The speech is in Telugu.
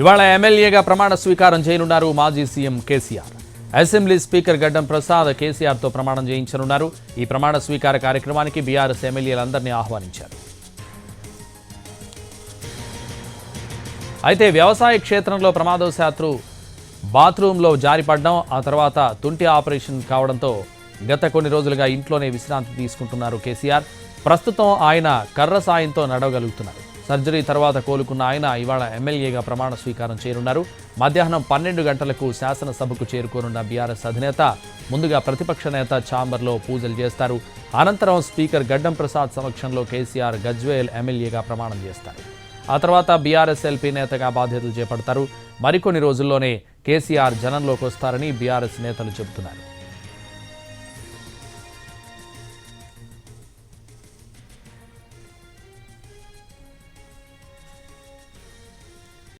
ఇవాళ ఎమ్మెల్యేగా ప్రమాణ స్వీకారం చేయనున్నారు మాజీ సీఎం కేసీఆర్. అసెంబ్లీ స్పీకర్ గడ్డం ప్రసాద్ కేసీఆర్తో ప్రమాణం చేయించనున్నారు. ఈ ప్రమాణ స్వీకార కార్యక్రమానికి బీఆర్ఎస్ ఎమ్మెల్యేలందరినీ ఆహ్వానించారు. అయితే వ్యవసాయ క్షేత్రంలో ప్రమాదవశాత్తు బాత్రూంలో జారిపడడం ఆ తర్వాత తుంటి ఆపరేషన్ కావడంతో గత కొన్ని రోజులుగా ఇంట్లోనే విశ్రాంతి తీసుకుంటున్నారు కేసీఆర్. ప్రస్తుతం ఆయన కర్ర సాయంతో నడవగలుగుతున్నారు. సర్జరీ తర్వాత కోలుకున్న ఆయన ఇవాళ ఎమ్మెల్యేగా ప్రమాణ స్వీకారం చేయనున్నారు. మధ్యాహ్నం పన్నెండు గంటలకు శాసనసభకు చేరుకోనున్న బీఆర్ఎస్ అధినేత ముందుగా ప్రతిపక్ష నేత ఛాంబర్లో పూజలు చేస్తారు. అనంతరం స్పీకర్ గడ్డం ప్రసాద్ సమక్షంలో కేసీఆర్ గజ్వేల్ ఎమ్మెల్యేగా ప్రమాణం చేస్తారు. ఆ తర్వాత బీఆర్ఎస్ ఎల్పీ నేతగా బాధ్యతలు చేపడతారు. మరికొన్ని రోజుల్లోనే కేసీఆర్ జనంలోకి వస్తారని బీఆర్ఎస్ నేతలు చెబుతున్నారు.